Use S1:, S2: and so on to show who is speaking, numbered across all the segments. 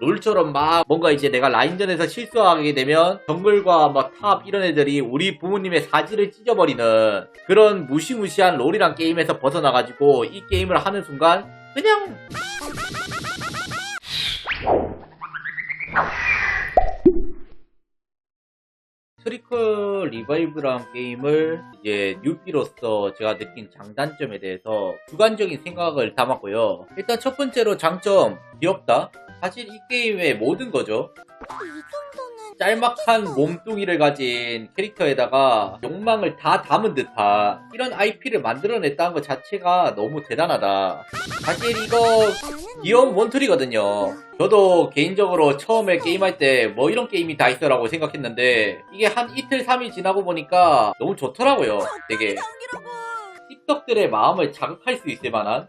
S1: 롤처럼 막 뭔가 이제 내가 라인전에서 실수하게 되면 정글과 막탑 이런 애들이 우리 부모님의 사지를 찢어버리는 그런 무시무시한 롤이란 게임에서 벗어나가지고 이 게임을 하는 순간 그냥 트리컬 리바이브라는 게임을 이제 뉴비로서 제가 느낀 장단점에 대해서 주관적인 생각을 담았고요. 일단 첫 번째로 장점 귀엽다. 사실 이 게임의 모든 거죠. 짤막한 몸뚱이를 가진 캐릭터에다가 욕망을 다 담은 듯한 이런 IP를 만들어냈다는 것 자체가 너무 대단하다. 사실 이거 귀여운 원툴이거든요. 저도 개인적으로 처음에 게임할 때 뭐 이런 게임이 다 있어라고 생각했는데 이게 한 이틀, 3일 지나고 보니까 너무 좋더라고요. 되게 틱덕들의 마음을 자극할 수 있을 만한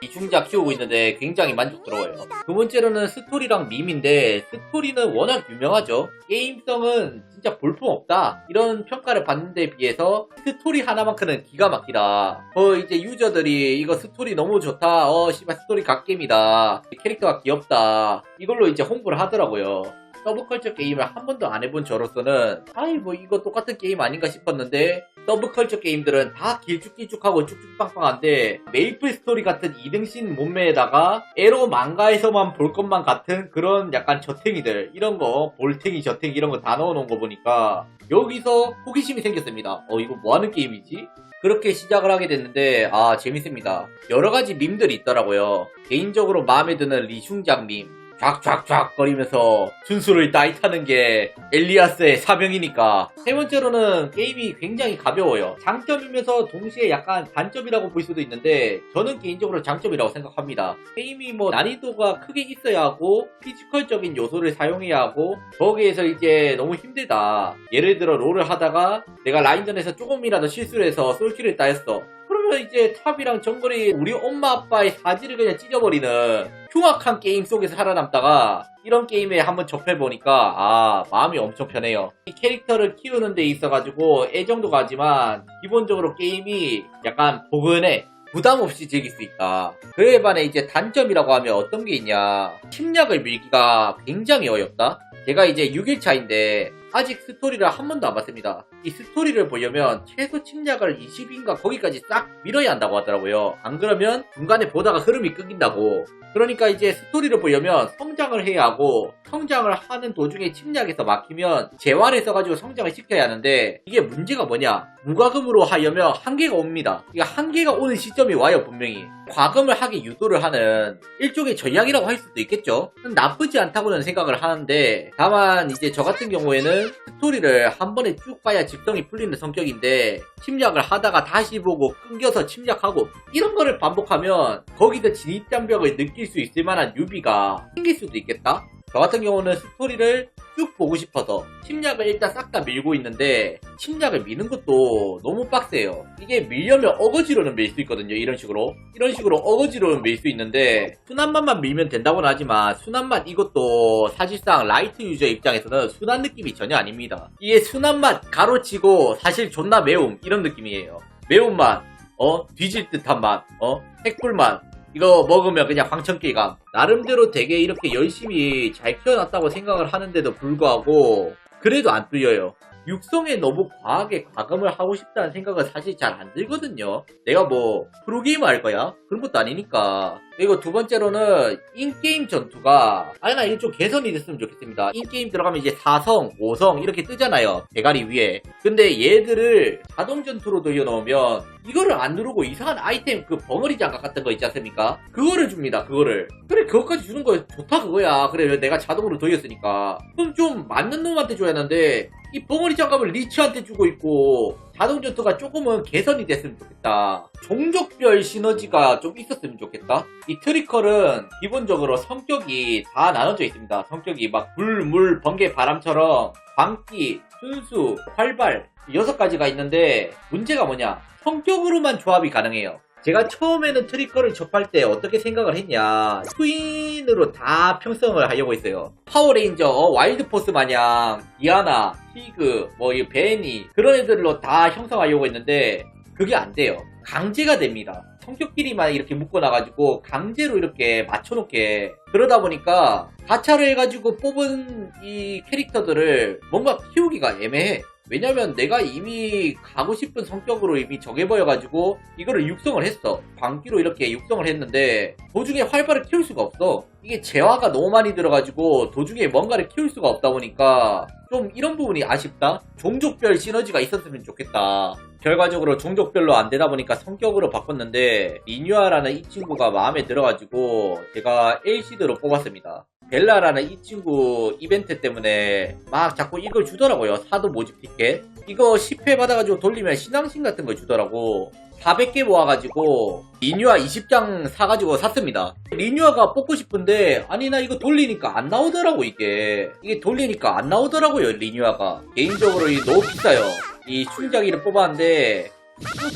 S1: 이중작 키우고 있는데 굉장히 만족스러워요. 두 번째로는 스토리랑 밈인데 스토리는 워낙 유명하죠. 게임성은 진짜 볼품없다. 이런 평가를 받는 데 비해서 스토리 하나만큼은 기가 막히다. 어 이제 유저들이 이거 스토리 너무 좋다. 어 씨발 스토리 갓겜이다. 캐릭터가 귀엽다. 이걸로 이제 홍보를 하더라고요. 서브컬처 게임을 한 번도 안 해본 저로서는 아이 뭐 이거 똑같은 게임 아닌가 싶었는데 서브컬처 게임들은 다 길쭉길쭉하고 쭉쭉빵빵한데 메이플 스토리 같은 2등신 몸매에다가 에로 망가에서만 볼 것만 같은 그런 약간 저탱이들 이런 거 볼탱이 저탱이 이런 거 다 넣어놓은 거 보니까 여기서 호기심이 생겼습니다. 어 이거 뭐 하는 게임이지? 그렇게 시작을 하게 됐는데 아 재밌습니다. 여러 가지 밈들이 있더라고요. 개인적으로 마음에 드는 리슝장 밈 쫙쫙쫙 거리면서 순수를 따이타는 게 엘리아스의 사명이니까. 세 번째로는 게임이 굉장히 가벼워요. 장점이면서 동시에 약간 단점이라고 볼 수도 있는데 저는 개인적으로 장점이라고 생각합니다. 게임이 뭐 난이도가 크게 있어야 하고 피지컬적인 요소를 사용해야 하고 거기에서 이제 너무 힘들다. 예를 들어 롤을 하다가 내가 라인전에서 조금이라도 실수를 해서 솔킬을 따였어. 그러면 이제 탑이랑 정글이 우리 엄마 아빠의 사지를 그냥 찢어버리는 흉악한 게임 속에서 살아남다가 이런 게임에 한번 접해보니까 아 마음이 엄청 편해요 이 캐릭터를 키우는 데 있어가지고 애정도 가지만 기본적으로 게임이 약간 포근해 부담 없이 즐길 수 있다. 그에 반해 이제 단점이라고 하면 어떤 게 있냐. 침략을 밀기가 굉장히 어렵다. 제가 이제 6일 차인데 아직 스토리를 한 번도 안 봤습니다. 이 스토리를 보려면 최소 침략을 20인가 거기까지 싹 밀어야 한다고 하더라고요. 안 그러면 중간에 보다가 흐름이 끊긴다고. 그러니까 이제 스토리를 보려면 성장을 해야 하고 성장을 하는 도중에 침략에서 막히면 재활을 써가지고 성장을 시켜야 하는데 이게 문제가 뭐냐 무과금으로 하려면 한계가 옵니다 이게 한계가 오는 시점이 와요 분명히 과금을 하게 유도를 하는 일종의 전략이라고 할 수도 있겠죠 나쁘지 않다고는 생각을 하는데 다만 이제 저 같은 경우에는 스토리를 한 번에 쭉 봐야 직성이 풀리는 성격인데 침략을 하다가 다시 보고 끊겨서 침략하고 이런 거를 반복하면 거기서 진입장벽을 느낄 수 있을 만한 유비가 생길 수도 있겠다 저 같은 경우는 스토리를 쭉 보고 싶어서 침략을 일단 싹 다 밀고 있는데 침략을 미는 것도 너무 빡세요. 이게 밀려면 어거지로는 밀 수 있거든요. 이런 식으로 이런 식으로 어거지로는 밀 수 있는데 순한맛만 밀면 된다고는 하지만 순한맛 이것도 사실상 라이트 유저 입장에서는 순한 느낌이 전혀 아닙니다. 이게 순한맛 가로치고 사실 존나 매움 이런 느낌이에요. 매운맛 어 뒤질 듯한 맛 어 핵불맛 이거 먹으면 그냥 황천기감. 나름대로 되게 이렇게 열심히 잘 키워놨다고 생각을 하는데도 불구하고 그래도 안 뚫려요. 육성에 너무 과하게 과금을 하고 싶다는 생각은 사실 잘 안 들거든요. 내가 뭐 프로게이머 할 거야? 그런 것도 아니니까. 그리고 두 번째로는 인게임 전투가 아니 나 이거 좀 개선이 됐으면 좋겠습니다. 인게임 들어가면 이제 4성, 5성 이렇게 뜨잖아요. 대가리 위에. 근데 얘들을 자동 전투로 돌려놓으면 이거를 안 누르고 이상한 아이템 그 벙어리 장갑 같은 거 있지 않습니까? 그거를 줍니다. 그거를. 그래 그것까지 주는 거 좋다 그거야. 그래 내가 자동으로 돌렸으니까. 그럼 좀 맞는 놈한테 줘야 하는데 이 벙어리 장갑을 리치한테 주고 있고 자동 전투가 조금은 개선이 됐으면 좋겠다. 종족별 시너지가 좀 있었으면 좋겠다. 이 트리컬은 기본적으로 성격이 다 나눠져 있습니다. 성격이 막 불, 물, 번개, 바람처럼 광기, 순수, 활발 여섯 가지가 있는데 문제가 뭐냐? 성격으로만 조합이 가능해요. 제가 처음에는 트리커를 접할 때 어떻게 생각을 했냐. 트윈으로 다 평성을 하려고 했어요. 파워레인저 어, 와일드포스 마냥 디아나 히그 뭐이 베니 그런 애들로 다 형성하려고 했는데 그게 안 돼요. 강제가 됩니다. 성격끼리만 이렇게 묶어놔가지고 강제로 이렇게 맞춰놓게. 그러다 보니까 가차를 해가지고 뽑은 이 캐릭터들을 뭔가 키우기가 애매해. 왜냐면 내가 이미 가고 싶은 성격으로 이미 정해버려가지고 이거를 육성을 했어. 광기로 이렇게 육성을 했는데 도중에 활발을 키울 수가 없어. 이게 재화가 너무 많이 들어가지고 도중에 뭔가를 키울 수가 없다 보니까 좀 이런 부분이 아쉽다. 종족별 시너지가 있었으면 좋겠다. 결과적으로 종족별로 안 되다 보니까 성격으로 바꿨는데 리뉴아라는 이 친구가 마음에 들어가지고 제가 LC드로 뽑았습니다. 벨라라는 이 친구 이벤트 때문에 막 자꾸 이걸 주더라고요. 사도 모집 티켓. 이거 10회 받아가지고 돌리면 신앙심 같은 거 주더라고. 400개 모아가지고 리뉴아 20장 사가지고 샀습니다. 리뉴아가 뽑고 싶은데 아니 나 이거 돌리니까 안 나오더라고 이게. 이게 돌리니까 안 나오더라고요 리뉴아가. 개인적으로 이 너무 비싸요. 이 충작이를 뽑았는데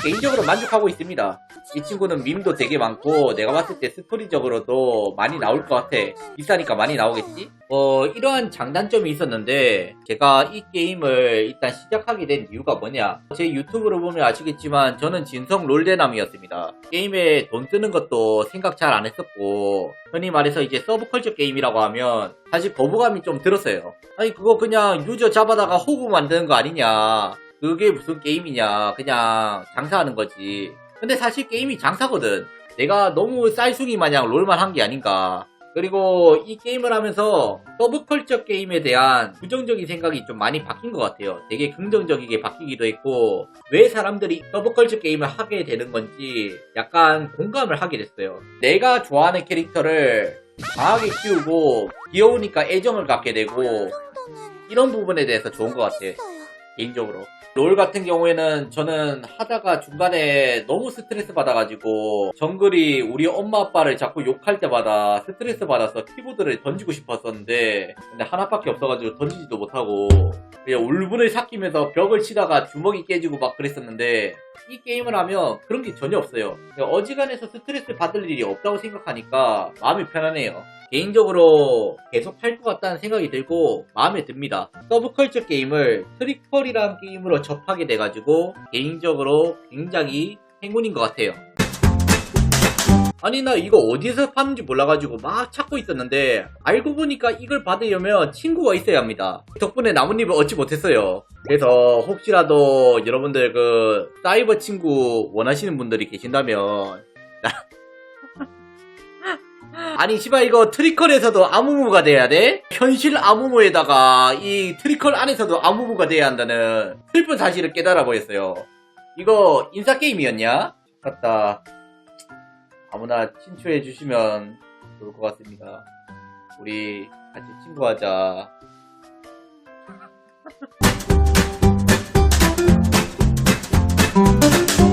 S1: 개인적으로 만족하고 있습니다. 이 친구는 밈도 되게 많고 내가 봤을 때 스토리적으로도 많이 나올 것 같아. 비싸니까 많이 나오겠지? 어 이러한 장단점이 있었는데 제가 이 게임을 일단 시작하게 된 이유가 뭐냐? 제 유튜브를 보면 아시겠지만 저는 진성 롤대남이었습니다. 게임에 돈 쓰는 것도 생각 잘 안 했었고 흔히 말해서 이제 서브컬처 게임이라고 하면 사실 거부감이 좀 들었어요. 아니 그거 그냥 유저 잡아다가 호구 만드는 거 아니냐? 그게 무슨 게임이냐? 그냥 장사하는 거지. 근데 사실 게임이 장사거든. 내가 너무 쌀숭이 마냥 롤만 한 게 아닌가. 그리고 이 게임을 하면서 서브컬처 게임에 대한 부정적인 생각이 좀 많이 바뀐 것 같아요. 되게 긍정적이게 바뀌기도 했고, 왜 사람들이 서브컬처 게임을 하게 되는 건지 약간 공감을 하게 됐어요. 내가 좋아하는 캐릭터를 강하게 키우고, 귀여우니까 애정을 갖게 되고, 이런 부분에 대해서 좋은 것 같아요. 개인적으로. 롤 같은 경우에는 저는 하다가 중간에 너무 스트레스 받아가지고 정글이 우리 엄마 아빠를 자꾸 욕할 때마다 스트레스 받아서 키보드를 던지고 싶었었는데 근데 하나밖에 없어가지고 던지지도 못하고 그냥 울분을 삭히면서 벽을 치다가 주먹이 깨지고 막 그랬었는데 이 게임을 하면 그런 게 전혀 없어요. 어지간해서 스트레스 받을 일이 없다고 생각하니까 마음이 편하네요. 개인적으로 계속 할 것 같다는 생각이 들고 마음에 듭니다. 서브컬처 게임을 트리컬이라는 게임으로 접하게 돼가지고 개인적으로 굉장히 행운인 것 같아요. 아니 나 이거 어디서 파는지 몰라가지고 막 찾고 있었는데 알고 보니까 이걸 받으려면 친구가 있어야 합니다. 덕분에 나뭇잎을 얻지 못했어요. 그래서 혹시라도 여러분들 그 사이버 친구 원하시는 분들이 계신다면 아니 시발 이거 트리컬에서도 아무무가 돼야 돼? 현실 아무무에다가 이 트리컬 안에서도 아무무가 돼야 한다는 슬픈 사실을 깨달아 버렸어요. 이거 인싸 게임이었냐? 맞다. 아무나 친추해 주시면 좋을 것 같습니다. 우리 같이 친구하자.